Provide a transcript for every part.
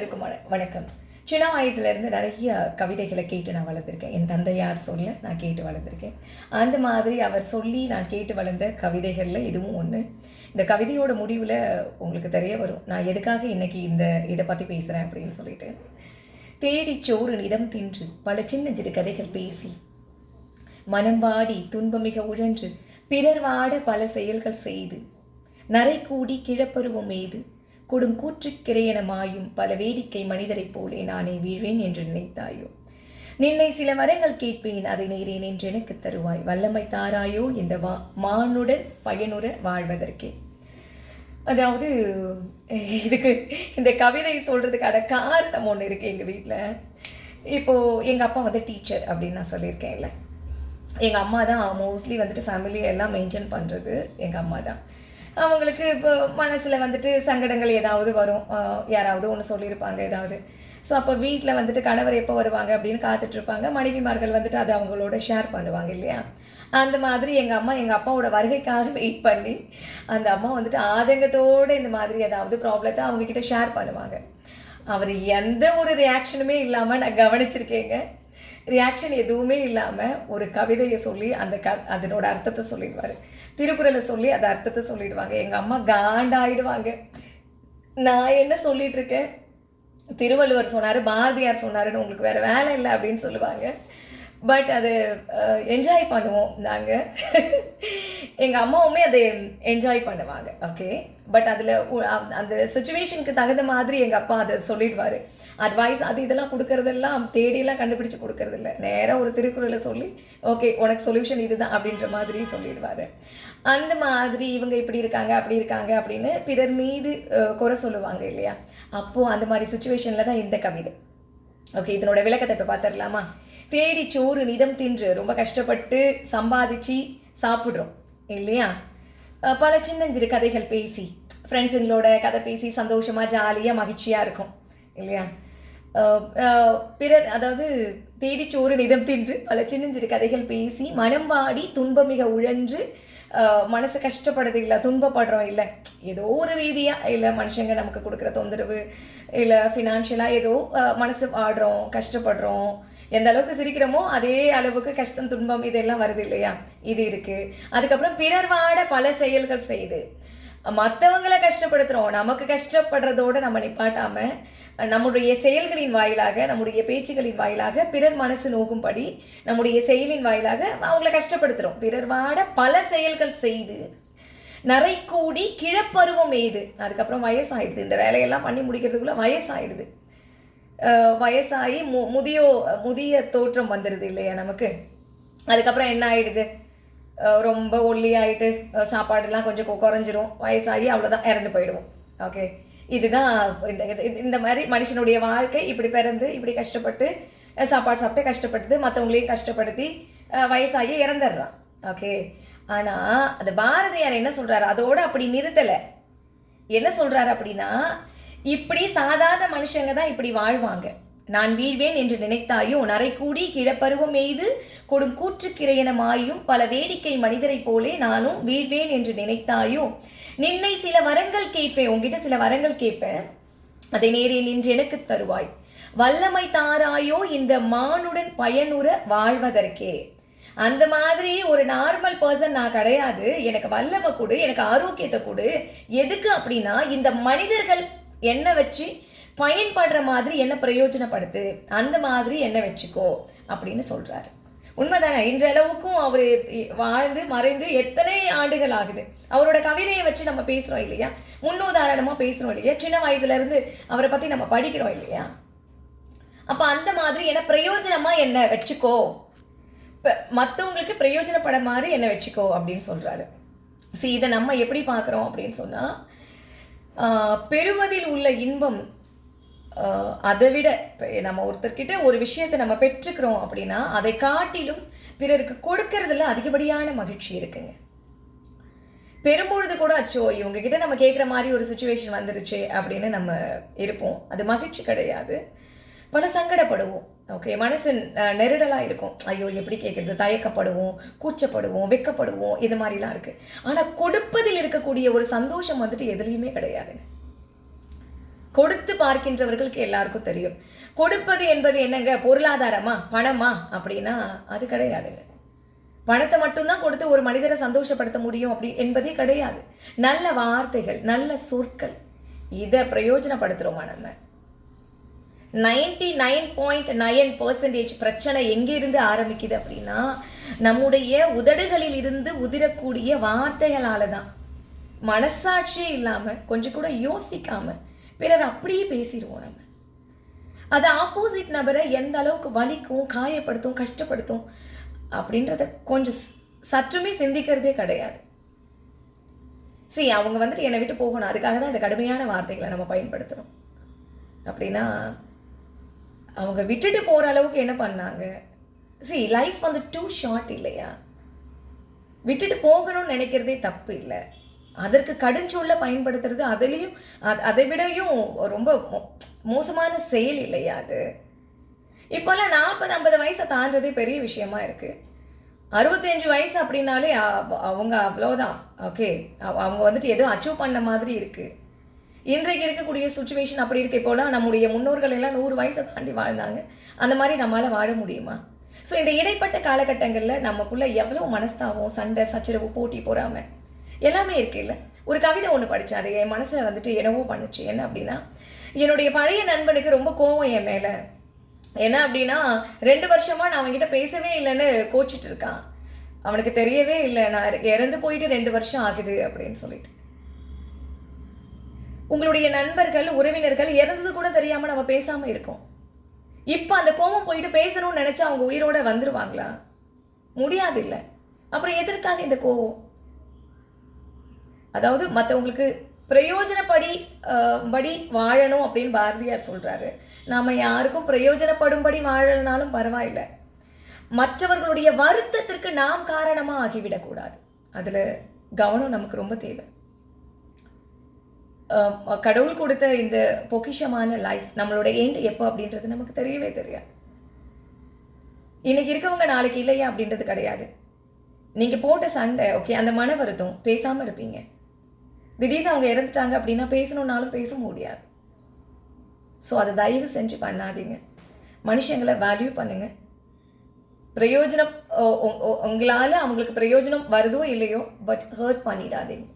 அனைவருக்கும் வணக்கம். சின்ன வயசுலேருந்து நிறைய கவிதைகளை கேட்டு நான் வளர்ந்துருக்கேன். என் தந்தையார் சொல்ல நான் கேட்டு வளர்ந்துருக்கேன். அந்த மாதிரி அவர் சொல்லி நான் கேட்டு வளர்ந்த கவிதைகளில் இதுவும் ஒன்று இந்த கவிதையோட முடிவில் உங்களுக்கு தெரிய வரும். நான் எதுக்காக இன்னைக்கு இந்த இதை பற்றி பேசுகிறேன் அப்படின்னு சொல்லிட்டு. தேடிச் சோறு நிதம் தின்று பல சின்ன சிறு கதைகள் பேசி. மனம் வாடி துன்பமிக உழன்று பிறர் வாட பல செயல்கள் செய்து. நரை கூடி கிழப்பருவம் எய்து கொடும் பல வேடிக்கை மனிதரைப் போலே நானே வீழ்வேன் என்று நினைத்தாயோ? நின்னை சில வரங்கள் கேட்பேன் அதை நேரேன் என்று எனக்கு தருவாய். வல்லமை தாராயோ இந்த வா மானுடன் பயனுற வாழ்வதற்கே. அதாவது இதுக்கு இந்த கவிதை சொல்கிறதுக்கான காரணம் ஒன்று இருக்குது எங்கள் வீட்டில் இப்போது எங்கள் அப்பா வந்து டீச்சர் அப்படின்னு நான் சொல்லியிருக்கேன்ல. எங்கள் அம்மா தான் மோஸ்ட்லி வந்துட்டு ஃபேமிலியை எல்லாம் மெயின்டைன் பண்ணுறது எங்கள் அம்மா தான். அவங்களுக்கு இப்போ மனசில் வந்துட்டு சங்கடங்கள் ஏதாவது வரும். யாராவது ஒன்று சொல்லியிருப்பாங்க ஏதாவது. ஸோ அப்போ வீட்டில் வந்துட்டு கணவர் எப்போ வருவாங்க அப்படின்னு காத்துட்ருப்பாங்க. மனைவிமார்கள் வந்துட்டு அதை அவங்களோட ஷேர் பண்ணுவாங்க இல்லையா? அந்த மாதிரி எங்கள் அம்மா எங்கள் அப்பாவோட வருகைக்காக வெயிட் பண்ணி அந்த அம்மா வந்துட்டு ஆதங்கத்தோடு இந்த மாதிரி ஏதாவது ப்ராப்ளத்தை அவங்கக்கிட்ட ஷேர் பண்ணுவாங்க. அவர் எந்த ஒரு ரியாக்ஷனுமே இல்லாமல் நான் கவனிச்சிருக்கேங்க. ரியாக்ஷன் எதுவுமே இல்லாமல் ஒரு கவிதையை சொல்லி அந்த க அதனோட அர்த்தத்தை சொல்லிடுவார். திருக்குறளை சொல்லி அந்த அர்த்தத்தை சொல்லிடுவாங்க. எங்கள் அம்மா காண்டாயிடுவாங்க. நான் என்ன சொல்லிட்டு இருக்கேன்? திருவள்ளுவர் சொன்னார் பாரதியார் சொன்னாருன்னு உங்களுக்கு வேறு வேலை இல்லை அப்படின்னு சொல்லுவாங்க. பட் அது என்ஜாய் பண்ணுவோம் நாங்கள் எங்கள் அம்மாவுமே அதை என்ஜாய் பண்ணுவாங்க ஓகே பட் அதில் அந்த சுச்சுவேஷனுக்கு தகுந்த மாதிரி எங்கள் அப்பா அதை சொல்லிடுவார். அட்வைஸ் அது இதெல்லாம் கொடுக்கறதெல்லாம் தேடியெல்லாம் கண்டுபிடிச்சு கொடுக்கறதில்ல. நேராக ஒரு திருக்குறளை சொல்லி ஓகே உனக்கு சொல்யூஷன் இதுதான் அப்படின்ற மாதிரி சொல்லிடுவார். அந்த மாதிரி இவங்க இப்படி இருக்காங்க அப்படி இருக்காங்க அப்படின்னு பிறர் மீது குறை சொல்லுவாங்க இல்லையா? அப்போது அந்த மாதிரி சுச்சுவேஷனில் தான் இந்த கவிதை. ஓகே இதனோட விளக்கத்தை இப்போ பார்த்துடலாமா தேடி சோறு நிதம் தின்று ரொம்ப கஷ்டப்பட்டு சம்பாதிச்சு சாப்பிட்றோம். இல்லையா? பல சின்னஞ்சிறு கதைகள் பேசி ஃப்ரெண்ட்ஸுங்களோட கதை பேசி சந்தோஷமாக ஜாலியாக மகிழ்ச்சியாக இருக்கும் இல்லையா? பிறர் அதாவது தேடி சோறு நிதம் தின்று பல சின்னஞ்சிறு கதைகள் பேசி மனம் வாடி துன்பம் மிக உழன்று மனசு கஷ்டப்படுறது இல்லை துன்பப்படுறோம் இல்லை. ஏதோ ஒரு ரீதியாக இல்லை மனுஷங்க நமக்கு கொடுக்குற தொந்தரவு இல்லை ஃபினான்ஷியலாக ஏதோ மனசு வாடுறோம் கஷ்டப்படுறோம். எந்த அளவுக்கு சிரிக்கிறோமோ அதே அளவுக்கு கஷ்டம் துன்பம் இதெல்லாம் வருது இல்லையா? இது இருக்குது அதுக்கப்புறம் பிறர் வாட பல செயல்கள் செய்து. மற்றவங்களை கஷ்டப்படுத்துகிறோம் நமக்கு கஷ்டப்படுறதோடு நம்ம நிப்பாட்டாமல் நம்முடைய செயல்களின் வாயிலாக நம்முடைய பேச்சுகளின் வாயிலாக பிறர் மனசு நோகும்படி நம்முடைய செயலின் வாயிலாக அவங்கள கஷ்டப்படுத்துகிறோம் பிறர் வாட பல செயல்கள் செய்து நரை கூடி கிழப்பருவம் எய்து. அதுக்கப்புறம் வயசாகிடுது இந்த வேலையெல்லாம் பண்ணி முடிக்கிறதுக்குள்ளே வயசாயிடுது. வயசாகி மு முதியோ முதிய தோற்றம் வந்துடுது இல்லையா நமக்கு? அதுக்கப்புறம் என்ன ஆகிடுது ரொம்ப ஒல்லியாயிட்டு அஹ் சாப்பாடுலாம் கொஞ்சம் கொ- குறைஞ்சிரும். வயசாகி அவ்வளோதான் இறந்து போயிடுவோம். ஓகே இதுதான் இந்த இது- இந்த மாதிரி மனுஷனுடைய வாழ்க்கை இப்படி பிறந்து இப்படி கஷ்டப்பட்டு சாப்பாடு சாப்பிட்டு கஷ்டப்படுத்து மற்றவங்களையும் கஷ்டப்படுத்தி வயசாகி இறந்துடுறான். ஓகே ஆனால் அந்த பாரதியார் என்ன சொல்கிறாரு அதோடு அப்படி நிறுத்தலை. என்ன சொல்கிறாரு அப்படின்னா இப்படி சாதாரண மனுஷங்க தான் இப்படி வாழ்வாங்க. நான் வீழ்வேன் என்று நினைத்தாயோ? நரை கூடி கிழப்பருவம் எய்து கொடும் கூற்றுக்கிரையனமாயும் பல வேடிக்கை மனிதரைப் போலே நானும் வீழ்வேன் என்று நினைத்தாயோ? நின்னை சில வரங்கள் கேட்பேன். உங்ககிட்ட சில வரங்கள் கேட்பேன். அதை நேரே நின்று எனக்கு தருவாய். வல்லமை தாராயோ? இந்த மானுடன் பயனுற வாழ்வதற்கே. அந்த மாதிரி ஒரு நார்மல் பர்சன் நான் கிடையாது. எனக்கு வல்லமை கொடு எனக்கு ஆரோக்கியத்தை கொடு. எதுக்கு அப்படின்னா இந்த மனிதர்கள் என்ன வச்சு பயன்படுற மாதிரி என்ன பிரயோஜனப்படுது? அந்த மாதிரி என்ன வச்சுக்கோ? அப்படின்னு சொல்கிறாரு உண்மைதானே? இன்றளவுக்கும் அவர் வாழ்ந்து மறைந்து எத்தனை ஆண்டுகள் ஆகுது? அவரோட கவிதையை வச்சு நம்ம பேசுகிறோம் இல்லையா? முன்னுதாரணமாக பேசுகிறோம் இல்லையா? சின்ன வயசுலேருந்து அவரை பற்றி நம்ம படிக்கிறோம் இல்லையா? அப்போ அந்த மாதிரி என்ன பிரயோஜனமாக என்ன வச்சுக்கோ? இப்போ மற்றவங்களுக்கு பிரயோஜனப்பட மாதிரி என்ன வச்சுக்கோ? அப்படின்னு சொல்கிறாரு see இதை நம்ம எப்படி பார்க்குறோம் அப்படின்னு சொன்னால் பெறுவதில் உள்ள இன்பம் அதை விட இப்போ நம்ம ஒருத்தர்கிட்ட ஒரு விஷயத்தை நம்ம பெற்றுக்கிறோம் அப்படின்னா அதை காட்டிலும் பிறருக்கு கொடுக்கறதுல அதிகப்படியான மகிழ்ச்சி இருக்குங்க. பெரும்பொழுது கூட அச்சோ இவங்க கிட்ட நம்ம கேட்குற மாதிரி ஒரு சுச்சுவேஷன் வந்துருச்சு அப்படின்னு நம்ம இருப்போம். அது மகிழ்ச்சி கிடையாது. பல சங்கடப்படுவோம். ஓகே மனசு நெருடலாக இருக்கும். ஐயோ எப்படி கேட்குறது தயக்கப்படுவோம் கூச்சப்படுவோம் வெக்கப்படுவோம் இது மாதிரிலாம் இருக்குது ஆனால் கொடுப்பதில் இருக்கக்கூடிய ஒரு சந்தோஷம் வந்துட்டு எதுலேயுமே கிடையாதுங்க. கொடுத்து பார்க்கின்றவர்களுக்கு எல்லாருக்கும் தெரியும். கொடுப்பது என்பது என்னங்க? பொருளாதாரமா? பணமா? அப்படின்னா அது கிடையாதுங்க. பணத்தை மட்டும்தான் கொடுத்து ஒரு மனிதரை சந்தோஷப்படுத்த முடியும் அப்படி என்பதே கிடையாது. நல்ல வார்த்தைகள் நல்ல சொற்கள். இதை பிரயோஜனப்படுத்துகிறோமா நம்ம? Ninety nine point nine percentage பிரச்சனை எங்கிருந்து ஆரம்பிக்குது அப்படின்னா நம்முடைய உதடுகளில் இருந்து உதிரக்கூடிய வார்த்தைகளால் தான் மனசாட்சியே இல்லாமல் கொஞ்சம் கூட யோசிக்காமல் பிறர் அப்படியே பேசிடுவோம் நம்ம. அது ஆப்போசிட் நபரை எந்த அளவுக்கு வலிக்கும் காயப்படுத்தும் கஷ்டப்படுத்தும் அப்படின்றத கொஞ்சம் சற்றுமே சிந்திக்கிறதே கிடையாது. சரி அவங்க வந்துட்டு என்னை விட்டு போகணும். அதுக்காக தான் இந்த கடுமையான வார்த்தைகளை நம்ம பயன்படுத்துகிறோம் அப்படின்னா அவங்க விட்டுட்டு போகிற அளவுக்கு என்ன பண்ணாங்க? சி லைஃப் வந்து டூ ஷார்ட் இல்லையா? விட்டுட்டு போகணும்னு நினைக்கிறதே தப்பு இல்லை. அதற்கு கடுஞ்சொல்ல பயன்படுத்துறது அதுலேயும் அது அதை விடையும் ரொம்ப மோசமான செயல் இல்லையா அது? இப்போல்லாம் நாற்பது ஐம்பது வயசை தாண்டதே பெரிய விஷயமா இருக்குது அறுபத்தஞ்சு வயசு அப்படின்னாலே அவங்க அவ்வளோதான். ஓகே அவங்க வந்துட்டு எதுவும் அச்சீவ் பண்ண மாதிரி இருக்குது இன்றைக்கு இருக்கக்கூடிய சுச்சுவேஷன் அப்படி இருக்க. இப்போலாம் நம்முடைய முன்னோர்கள் எல்லாம் நூறு வயசை தாண்டி வாழ்ந்தாங்க. அந்த மாதிரி நம்மளால் வாழ முடியுமா? ஸோ இந்த இடைப்பட்ட காலகட்டங்களில் நமக்குள்ளே எவ்வளோ மனஸ்தாபம் சண்டை சச்சரவு போட்டி போகாமல் எல்லாமே இருக்கு இல்லை ஒரு கவிதை ஒன்று படித்தேன் அது என் மனசில் வந்துட்டு என்னவோ பண்ணுச்சு. என்ன அப்படின்னா என்னுடைய பழைய நண்பனுக்கு ரொம்ப கோவம் என் மேலே. என்ன அப்படின்னா ரெண்டு வருஷமாக நான் அவன்கிட்ட பேசவே இல்லைன்னு கோச்சிட்டு இருக்கான். அவனுக்கு தெரியவே இல்லை. நான் இறந்து போயிட்டு ரெண்டு வருஷம் ஆகுது அப்படின்னு சொல்லிட்டு. உங்களுடைய நண்பர்கள் உறவினர்கள் இறந்தது கூட தெரியாமல் நம்ம பேசாமல் இருக்கோம். இப்போ அந்த கோபம் போயிட்டு பேசணும்னு நினச்சா அவங்க உயிரோட வந்துடுவாங்களா முடியாது இல்லை. அப்புறம் எதற்காக இந்த கோவம்? அதாவது மற்றவங்களுக்கு பிரயோஜனப்படி படி வாழணும் அப்படின்னு பாரதியார் சொல்கிறாரு நாம் யாருக்கும் பிரயோஜனப்படும்படி வாழலனாலும் பரவாயில்லை. மற்றவர்களுடைய வருத்தத்திற்கு நாம் காரணமாக ஆகிவிடக்கூடாது. அதில் கவனம் நமக்கு ரொம்ப தேவை. கடவுள் கொடுத்த இந்த பொக்கிஷமான லைஃப் நம்மளோட எண்ட் எப்போ அப்படின்றது நமக்கு தெரியவே தெரியாது. இன்னைக்கு இருக்கவங்க நாளைக்கு இல்லையா அப்படின்றது கிடையாது. நீங்கள் போட்ட சண்டை ஓகே அந்த மன வருத்தம் பேசாமல் இருப்பீங்க. திடீர்னு அவங்க இறந்துட்டாங்க அப்படின்னா பேசணுன்னாலும் பேச முடியாது. ஸோ அதை தயவு செஞ்சு பண்ணாதீங்க. மனுஷங்களை வேல்யூ பண்ணுங்கள் பிரயோஜனம் உங்களால் அவங்களுக்கு பிரயோஜனம் வருதோ இல்லையோ பட் ஹர்ட் பண்ணிடாதீங்க.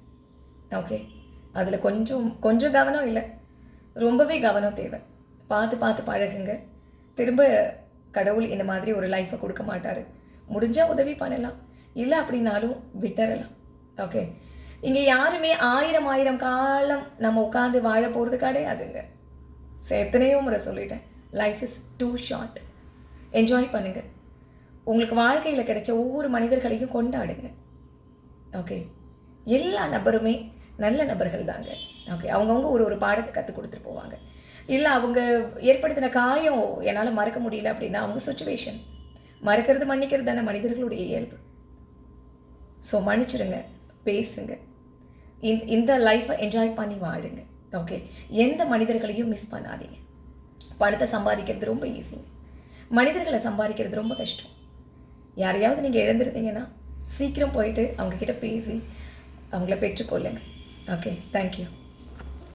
ஓகே அதில் கொஞ்சம் கொஞ்சம் கவனம் இல்லை. ரொம்பவே கவனம் தேவை. பார்த்து பார்த்து பழகுங்க. திரும்ப கடவுள் இந்த மாதிரி ஒரு லைஃப்பை கொடுக்க மாட்டார். முடிஞ்சால் உதவி பண்ணலாம். இல்லை அப்படின்னாலும் விட்டுறலாம். ஓகே இங்கே யாருமே ஆயிரம் ஆயிரம் காலம் நம்ம உட்காந்து வாழ போகிறது கிடையாதுங்க. ஸோ எத்தனையோ முறை சொல்லிட்டேன். Life is too short enjoy பண்ணுங்கள் உங்களுக்கு வாழ்க்கையில் கிடைச்ச ஒவ்வொரு மனிதர்களையும் கொண்டாடுங்க. ஓகே எல்லா நபருமே நல்ல நபர்கள் தாங்க. ஓகே அவங்கவுங்க ஒரு ஒரு பாடத்தை கற்றுக் கொடுத்துட்டு போவாங்க. இல்லை அவங்க ஏற்படுத்தின காயம் என்னால் மறக்க முடியல அப்படின்னா அவங்க சுச்சுவேஷன் மறக்கிறது மன்னிக்கிறது தானே மனிதர்களுடைய இயல்பு. ஸோ மன்னிச்சிருங்க. பேசுங்க. இந்த இந்த லைஃப்பை என்ஜாய் பண்ணி வாழுங்க. ஓகே எந்த மனிதர்களையும் மிஸ் பண்ணாதீங்க. பணத்தை சம்பாதிக்கிறது ரொம்ப ஈஸிங்க மனிதர்களை சம்பாதிக்கிறது ரொம்ப கஷ்டம். யாரையாவது நீங்கள் இழந்திருந்தீங்கன்னா சீக்கிரம் போயிட்டு அவங்கக்கிட்ட பேசி அவங்கள பெற்றுக்கொள்ளுங்க. Okay thank you.